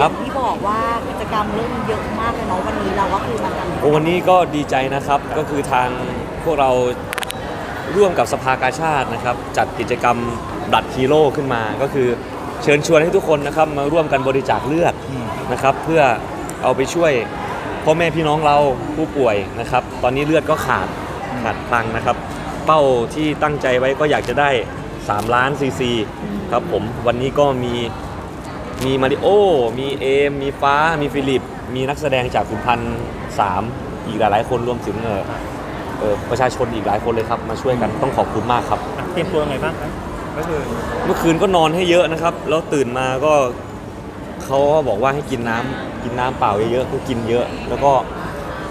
ครับที่บอกว่ากิจกรรมเริ่มเยอะมากเลยเนาะวันนี้เราก็คือมากันโอ้วันนี้ก็ดีใจนะครับก็คือทางพวกเราร่วมกับสภากาชาตินะครับ จัดกิจกรรมดัดฮีโร่ขึ้นมา ก็คือเชิญชวนให้ทุกคนนะครับมาร่วมกันบริจาคเลือดนะครับ เพื่อเอาไปช่วยพ่อแม่พี่น้องเราผู้ป่วยนะครับ ตอนนี้เลือดก็ขาดขาดพลังนะครับ เป้าที่ตั้งใจไว้ก็อยากจะได้ 3 ล้านซีซีครับผมวันนี้ก็มี มีมาริโอ มีเอม มีฟ้า มีฟิลิป มีนักแสดงจากขุนพันสามอีกหลายๆ คนรวมถึงเอ่อเอ่อประชาชนอีกหลายคนเลยครับ มาช่วยกันต้องขอบคุณมากครับ อะเตรียมตัวยังไงบ้างครับก็คือเมื่อคืนก็นอนให้เยอะนะครับ แล้วตื่นมาก็เขาก็บอกว่าให้กินน้ำกินน้ำเปล่าเยอะๆก็กินเยอะ แล้วก็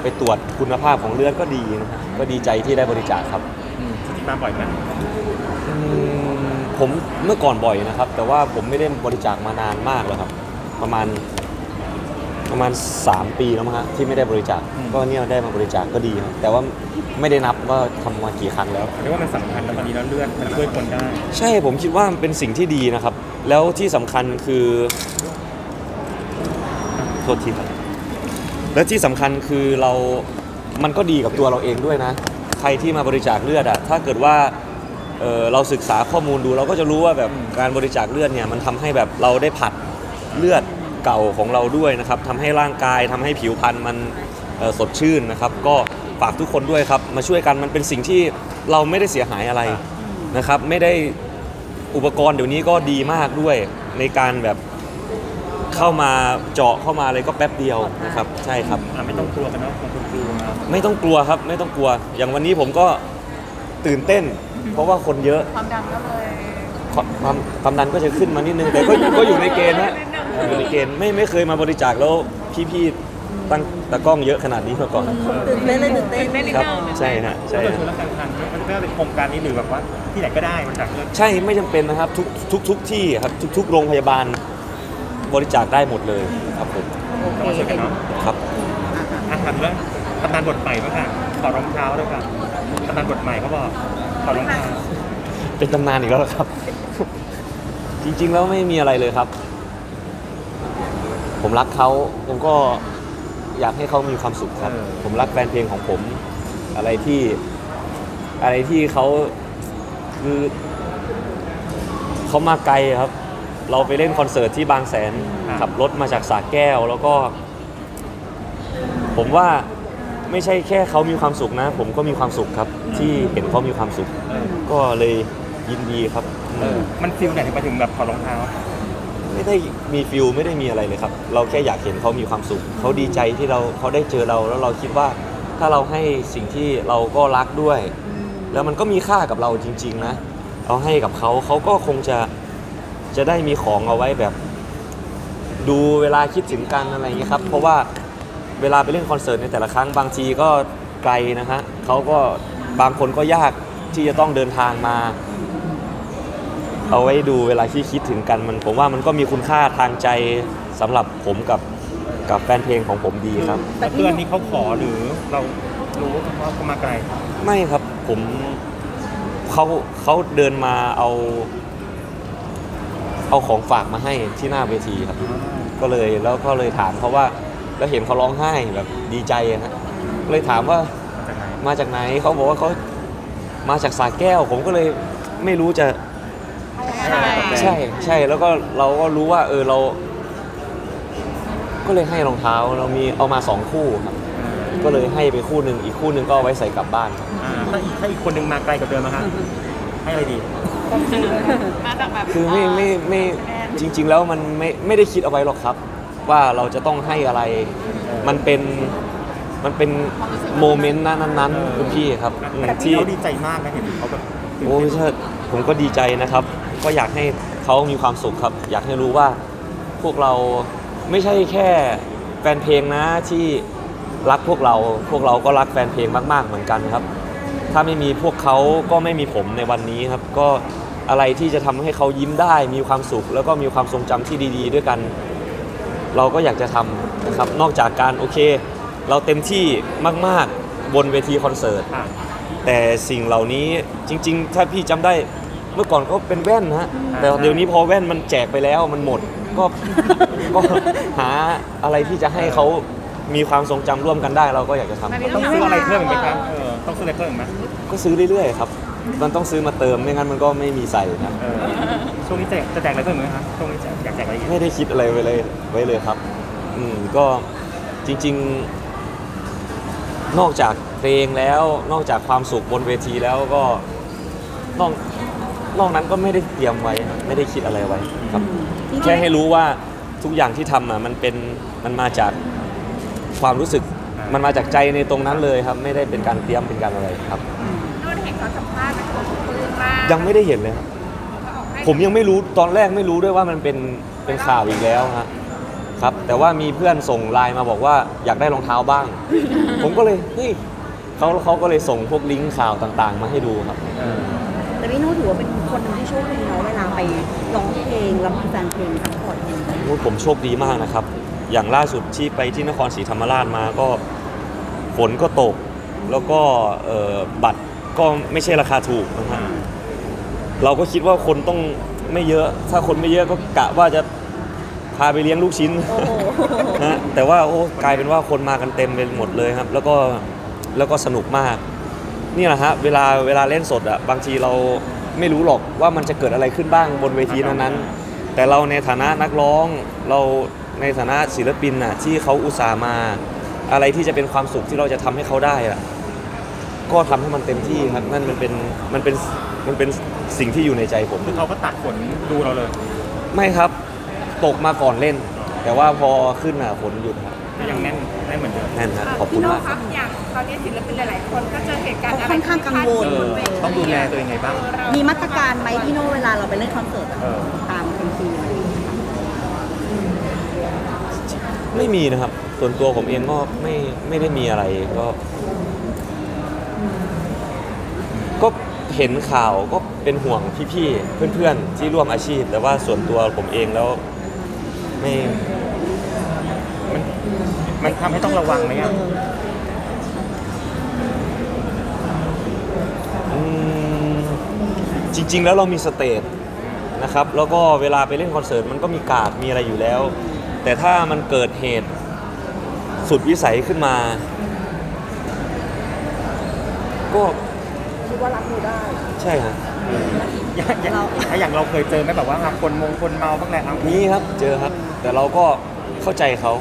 ไปตรวจคุณภาพของเลือดก็ดีนะครับก็ดีใจที่ได้บริจาคครับอืมจริงๆมาบ่อยไหมอืม ผมเมื่อก่อนบ่อยนะครับ แต่ว่าผมไม่ได้บริจาคมานานมากแล้วครับ ประมาณประมาณ 3 ปีแล้วมั้งฮะที่ไม่ได้บริจาคก็เนี่ยได้มาบริจาคก็ดีครับแต่ว่าไม่ได้นับว่าทำมากี่ครั้งแล้ว เรียกว่ามันสำคัญนะตอนนี้แล้วเลือดมันช่วยคนได้ ใช่ผมคิดว่ามันเป็นสิ่งที่ดีนะครับ แล้วที่สำคัญคือโทษทีครับแล้วที่สำคัญคือเรา มันก็ดีกับตัวเราเองด้วยนะ ใครที่มาบริจาคเลือดอะถ้าเกิดว่า เอ่อเราศึกษาข้อมูลดูเราก็จะรู้ว่าแบบการบริจาคเลือดเนี่ยมันทำให้แบบเราได้ผัดเลือดเก่าของเราด้วยนะครับทำให้ร่างกายทำให้ผิวพรรณมันเอ่อสดชื่นนะครับ ก็ฝากทุกคนด้วยครับ มาช่วยกันมันเป็นสิ่งที่เราไม่ได้เสียหายอะไรนะครับ ไม่ได้อุปกรณ์เดี๋ยวนี้ก็ดีมากด้วยในการแบบเข้ามาเจาะเข้ามาอะไรก็แป๊บเดียวนะครับ ใช่ครับ อะไม่ต้องกลัวกันเนาะบางคนกลัวมาไม่ต้องกลัวครับไม่ต้องกลัวอย่างวันนี้ผมก็ ตื่นเต้น เพราะว่าคนเยอะความดังก็เลยความความความดันก็จะขึ้นมานิดนึง แต่ก็ก็อยู่ในเกณฑ์นะอยู่ในเกณฑ์ไม่ไม่เคยมาบริจาคแล้วพี่ๆตั้งตากล้องเยอะขนาดนี้มาก่อนตื่นเต้นเลยตื่นเต้นครับ ใช่ฮะใช่ถ้าเกิดฮะชวนรักการทานมันก็เป็นโครงการนี้หรือแบบว่าที่ไหนก็ได้บริจาคเลือดใช่ไม่จำเป็นนะครับ ทุกทุกทุกที่ครับทุกทุกโรงพยาบาลบริจาคได้หมดเลยครับผมก็มาช่วยกันเนาะครับอะถามเรื่องตำนานบทใหม่บ้างค่ะถอดรองเท้าด้วยค่ะ ตำนานบทใหม่เขาบอกถอดรองเท้าเป็นตำนานอีกแล้วเหรอครับ จริงๆแล้วไม่มีอะไรเลยครับ ผมรักเขาผมก็อยากให้เขามีความสุขครับ ผมรักแฟนเพลงของผม อะไรที่อะไรที่เขาคือเขามาไกลครับ เราไปเล่นคอนเสิร์ตที่บางแสนขับรถมาจากสาแก้ว แล้วก็ ผมว่า ไม่ใช่แค่เขามีความสุขนะ ผมก็มีความสุขครับ ที่เห็นเขามีความสุขเออก็เลยยินดีครับเออมันฟิลไหนถึงไปถึงแบบถอดรองเท้า ไม่ได้มีฟิลไม่ได้มีอะไรเลยครับ เราแค่อยากเห็นเขามีความสุขเขาดีใจที่เราเขาได้เจอเราแล้วเราคิดว่า ถ้าเราให้สิ่งที่เราก็รักด้วย แล้วมันก็มีค่ากับเราจริง ๆ นะ เราให้กับเขาเขาก็คงจะจะได้มีของเอาไว้แบบ ดูเวลาคิดถึงกันอะไรอย่างเงี้ยครับ เพราะว่า เวลาไปเล่นคอนเสิร์ตในแต่ละครั้งบางทีก็ไกลนะฮะเขาก็บางคนก็ยากที่จะต้องเดินทางมา เอาไว้ดูเวลาที่คิดถึงกันมัน ผมว่ามันก็มีคุณค่าทางใจสำหรับผมกับกับแฟนเพลงของผมดีครับ แต่เพื่อนนี้เขาขอหรือเรารู้ว่าเขามาไกล ไม่ครับผมเขาเขาเดินมาเอา เอาของฝากมาให้ที่หน้าเวทีครับ ก็เลยแล้วก็เลยถามเขาว่า แล้วเห็นเขาร้องไห้แบบดีใจอะฮะก็เลยถามว่ามาจากไหนมาจากไหนเขาบอกว่าเขามาจากสาแก้ว ผมก็เลยไม่รู้จะให้อะไรตอบแทนใช่ใช่แล้วก็เราก็รู้ว่า เออเรา ก็เลยให้รองเท้าเรามีเอามาสองคู่ครับ ก็เลยให้ไปคู่หนึ่งอีกคู่หนึ่งก็เอาไว้ใส่กลับบ้านอ่าถ้าอีกถ้าอีกคนหนึงมาไกลกว่าเดิมนะคะให้อะไรดี มาจากแบบคือไม่ไม่ไม่จริง ๆ แล้วมันไม่ไม่ได้คิดเอาไว้หรอกครับ ว่าเราจะต้องให้อะไร มันเป็นมันเป็นโมเมนต์นั้นๆคุณพี่ครับอืมแต่ที่ที่ เขาดีใจมากนะเห็นเขาแบบโอ้ไม่ใช่ผมก็ดีใจนะครับ ก็อยากให้เขามีความสุขครับ อยากให้รู้ว่าพวกเราไม่ใช่แค่แฟนเพลงนะที่รักพวกเรา พวกเราก็รักแฟนเพลงมาก ๆ เหมือนกันครับ ถ้าไม่มีพวกเขาก็ไม่มีผมในวันนี้ครับ ก็อะไรที่จะทำให้เขายิ้มได้ มีความสุข แล้วก็มีความทรงจำที่ดี ๆ ด้วยกัน เราก็อยากจะทำนะครับนอกจากการโอเค เราเต็มที่มาก ๆ บนเวทีคอนเสิร์ต อะ แต่สิ่งเหล่านี้จริง ๆ ถ้าพี่จำได้เมื่อก่อนก็เป็นแว่นนะฮะแต่เดี๋ยวนี้พอแว่นมันแจกไปแล้วมันหมดก็ ก็หาอะไรที่จะให้เขามีความทรงจำร่วมกันได้เราก็อยากจะทำครับต้องซื้ออะไรเพิ่มอีกไหมครับเออต้องซื้ออะไรเพิ่มอีกไหมก็ซื้อเรื่อยๆครับ มันต้องซื้อมาเติมไม่งั้นมันก็ไม่มีใส่ครับเออช่วงนี้แจกจะแจกอะไรเพิ่มอีกไหมครับช่วงนี้แจกอยากแจกอะไรอีกไม่ได้คิดอะไรไว้เลยไว้เลยครับ อืมก็จริง ๆ นอกจากเพลงแล้วนอกจากความสุขบนเวทีแล้วก็นอกนอกนั้นก็ไม่ได้เตรียมไว้ครับไม่ได้คิดอะไรไว้ครับ แค่ให้รู้ว่าทุกอย่างที่ทำอะมันเป็นมันมาจากความรู้สึกมันมาจากใจในตรงนั้นเลยครับ ไม่ได้เป็นการเตรียมเป็นการอะไรครับนู่น ยังไม่ได้เห็นเลยครับเขาออกให้ผมยังไม่รู้ตอนแรกไม่รู้ด้วยว่ามันเป็นเป็นข่าวอีกแล้วฮะครับ แต่ว่ามีเพื่อนส่งไลน์มาบอกว่าอยากได้รองเท้าบ้าง ผมก็เลยเฮ้ยเขาเขาก็เลยส่งพวกลิงก์ข่าวต่างๆ มาให้ดูครับเออแต่พี่โน้ตถือว่าเป็นคนหนึ่งที่โชคดีเนาะเวลาไปร้องเพลงแล้วมีแฟนเพลงซัพพอร์ตเองโอ้ยผมโชคดีมากนะครับ อย่างล่าสุดที่ไปที่นครศรีธรรมราชมาก็ฝนก็ตก แล้วก็เอ่อบัตรก็ไม่ใช่ราคาถูกนะฮะ เราก็คิดว่าคนต้องไม่เยอะ ถ้าคนไม่เยอะก็กะว่าจะพาไปเลี้ยงลูกชิ้นโอ้โหนะแต่ว่าโอ้กลายเป็นว่าคนมากันเต็มไปหมดเลยครับ แล้วก็แล้วก็สนุกมาก นี่แหละฮะเวลาเวลาเล่นสดอะบางทีเราไม่รู้หรอกว่ามันจะเกิดอะไรขึ้นบ้างบนเวทีนั้นๆแต่เราในฐานะนักร้องเราในฐานะศิลปินน่ะที่เขาอุตส่าห์มา อะไรที่จะเป็นความสุขที่เราจะทำให้เขาได้อะ ก็ทำให้มันเต็มที่ครับนั่นมันเป็นมันเป็นมันเป็นสิ่งที่อยู่ในใจผมคือเขาก็ตัดฝนดูเราเลยไม่ครับตกมาก่อนเล่น แต่ว่าพอขึ้นอะฝนหยุดครับก็ยังแน่นแน่นเหมือนเดิมแน่นครับขอบคุพี่ณโน้มากครับอย่างตอนนี้ศิลปินหลายๆ คนก็เจอเหตุการณ์อะไรเขาค่อนข้างกังวล เออต้องดูแลตัวเองไงบ้าง มีมาตรการไหมพี่โน้ตเวลาเราไปเล่นคอนเสิร์ตอะเออ ตามเป็นทีไหมไม่มีนะครับ ส่วนตัวผมเองก็ไม่ไม่ได้มีอะไรก็ก็ เห็นข่าวก็เป็นห่วงพี่ๆเพื่อนๆ ที่ร่วมอาชีพ แต่ว่าส่วนตัวผมเองแล้วไม่มันมันทำให้ต้องระวังไหมอะอืมจริง ๆ แล้วเรามีสเตจนะครับ แล้วก็เวลาไปเล่นคอนเสิร์ตมันก็มีการ์ดมีอะไรอยู่แล้ว แต่ถ้ามันเกิดเหตุสุดวิสัยขึ้นมา ก็ ว่ารับมือได้ ใช่ครับอย่างอย่างถ้าอย่างเราเคยเจอไหมแบบว่าคนมงคนเมาบ้างแหละครับมีครับเจอครับ แต่เราก็เข้าใจเขา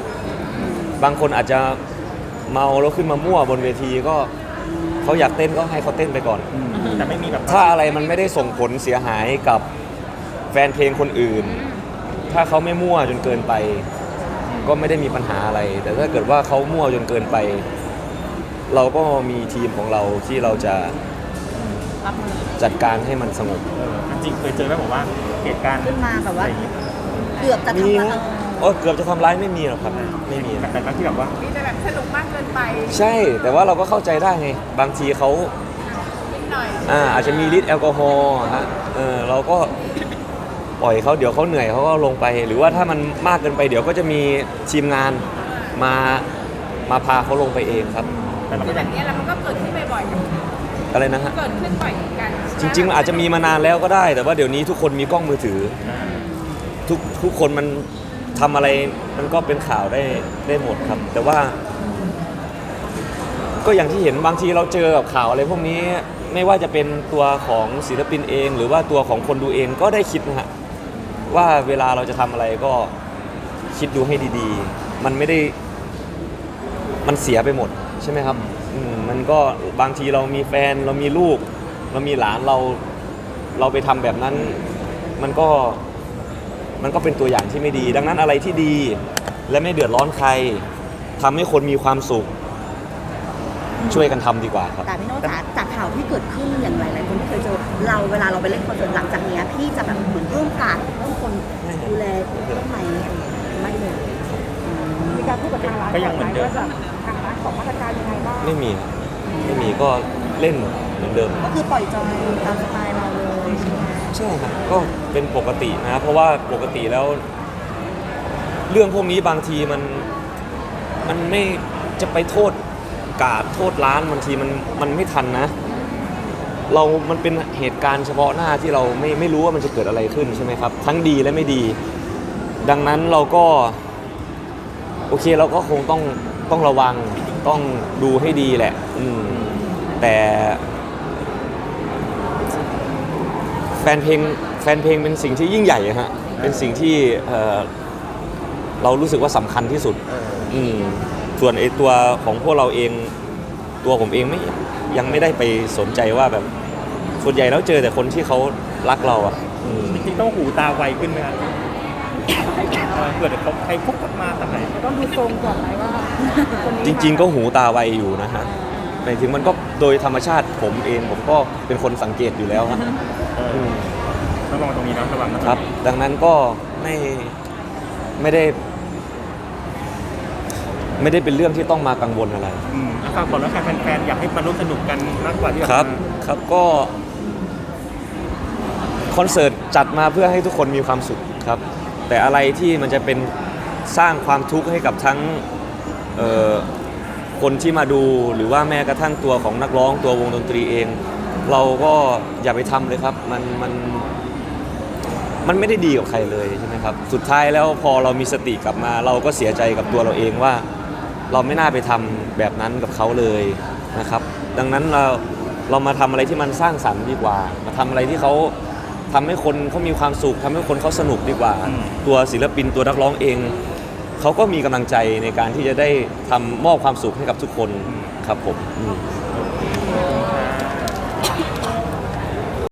บางคนอาจจะเมาแล้วขึ้นมามั่วบนเวทีก็เขาอยากเต้นก็ให้เขาเต้นไปก่อนอืมแต่ไม่มีแบบถ้าอะไรมันไม่ได้ส่งผลเสียหายกับแฟนเพลงคนอื่น ถ้าเขาไม่มั่วจนเกินไป ก็ไม่ได้มีปัญหาอะไร แต่ถ้าเกิดว่าเขามั่วจนเกินไป เราก็มีทีมของเราที่เราจะ รับมือจัดการให้มันสงบเออจริงๆเคยเจอไหมบอกว่าเหตุการณ์ขึ้นมาแบบว่าอะไรอย่งเงี้ยเกือบจะมีทำร้ายฮะโอ้เกือบจะทำร้ายไม่มีหรอกครับ ไม่มีแต่แต่บางที่แบบว่ามีแต่แบบสนุกมากเกินไปใช่ แต่ว่าเราก็เข้าใจได้ไง บางทีเขานิดหน่อยอ่าอาจจะมีฤทธิ์แอลกอฮอล์ฮะเออเราก็ปล่อยเขาเดี๋ยวเขาเหนื่อยเขาก็ลงไป หรือว่าถ้ามันมากเกินไปเดี๋ยวก็จะมีทีมงานมามาพาเขาลงไปเองครับ แต่เราคืก็อแบยังบนี้แล้วมันก็เกิดขึ้นบ่อยอะไรนะฮะๆเกิดขึ้นบ่อยเหมือนกันจริง ๆ มันอาจจะมีมานานแล้วก็ได้ แต่ว่าเดี๋ยวนี้ทุกคนมีกล้องมือถือทุกทุกคนมันทำอะไรมันก็เป็นข่าวได้ได้หมดครับ แต่ว่า ก็อย่างที่เห็นบางทีเราเจอกับข่าวอะไรพวกนี้ไม่ว่าจะเป็นตัวของศิลปินเอง หรือว่าตัวของคนดูเองก็ได้คิดนะฮะว่าเวลาเราจะทำอะไรก็คิดดูให้ดีๆ มันไม่ได้ มันเสียไปหมดใช่ไหมครับอื มมันก็บางทีเรามีแฟนเรามีลูก เรามีหลานเราเราไปทำแบบนั้น มันก็มันก็เป็นตัวอย่างที่ไม่ดี ดังนั้นอะไรที่ดีและไม่เดือดร้อนใครทำให้คนมีความสุข ช่วยกันทำดีกว่าครับแต่พี่โน้ตจ๋าจากข่าวที่เกิดขึ้นอย่างหลายๆคนที่เคยเจอเราเวลาเราไปเล่นคอนเสิร์ตหลังจากเนี้ยพี่จะแบบเหมือนเพิ่มการดเพิ่มคนดูแลเพิ่มไหมไม่เลยมีการพูดกับทางร้านก็ยังเหมือนเดิมว่าจะทางร้านของมาตรการยังไงบ้างไม่มี ไม่มีก็เล่นเหมือนเดิม ก็คือปล่อยจอยตามสไตล์เราเลยใช่ไหมใช่ครับก็เป็นปกตินะเพราะว่าปกติแล้ว เรื่องพวกนี้บางทีมันมันไม่จะไปโทษกาดโทษร้านบางทีมันมันไม่ทันนะ เรา มันเป็นเหตุการณ์เฉพาะหน้าที่เราไม่ไม่รู้ว่ามันจะเกิดอะไรขึ้นใช่ไหมครับ ทั้งดีและไม่ดี ดังนั้นเราก็ โอเคเราก็คงต้องต้องระวังต้องดูให้ดีแหละ อืมแต่แฟนเพลงแฟนเพลงเป็นสิ่งที่ยิ่งใหญ่อะฮะเป็นสิ่งที่เอ่อเรารู้สึกว่าสำคัญที่สุดอืมส่วนไอตัวของพวกเราเองตัวผมเองไม่ยังไม่ได้ไปสนใจว่าแบบ ส่วนใหญ่แล้วเจอแต่คนที่เขารักเราอะอืมจริงๆต้องหูตาไวขึ้นไหมครับเออเกิดเขาใครพุกกลับมาแต่ไหนต้องดูทรงก่อนไหมว่าคนนี้จริง ๆ ก็หูตาไวอยู่นะฮะ หมายถึงมันก็โดยธรรมชาติผมเองผมก็เป็นคนสังเกตอยู่แล้วฮะเอออืมระวังตรงนี้นะระวังนะครับ ดังนั้นก็ไม่ไม่ได้ ไม่ได้เป็นเรื่องที่ต้องมากังวลอะไร อืมแล้วฝากบอกแล้วกันแฟนๆอยากให้มาร่วมสนุกกันมากกว่าที่ครับมาครับก็คอนเสิร์ตจัดมาเพื่อให้ทุกคนมีความสุขครับ แต่อะไรที่มันจะเป็นสร้างความทุกข์ให้กับทั้งเอ่อ คนที่มาดูหรือว่าแม้กระทั่งตัวของนักร้องตัววงดนตรีเอง เราก็อย่าไปทำเลยครับ มันมันมันไม่ได้ดีกับใครเลยใช่ไหมครับ สุดท้ายแล้วพอเรามีสติกลับมา เราก็เสียใจกับตัวเราเองว่า เราไม่น่าไปทำแบบนั้นกับเขาเลยนะครับ ดังนั้นเราเรามาทำอะไรที่มันสร้างสรรค์ดีกว่า มาทำอะไรที่เขาทำให้คนเขามีความสุขทำให้คนเขาสนุกดีกว่า ตัวศิลปินตัวนักร้องเอง เขาก็มีกำลังใจในการที่จะได้ทำมอบความสุขให้กับทุกคนครับผมอืม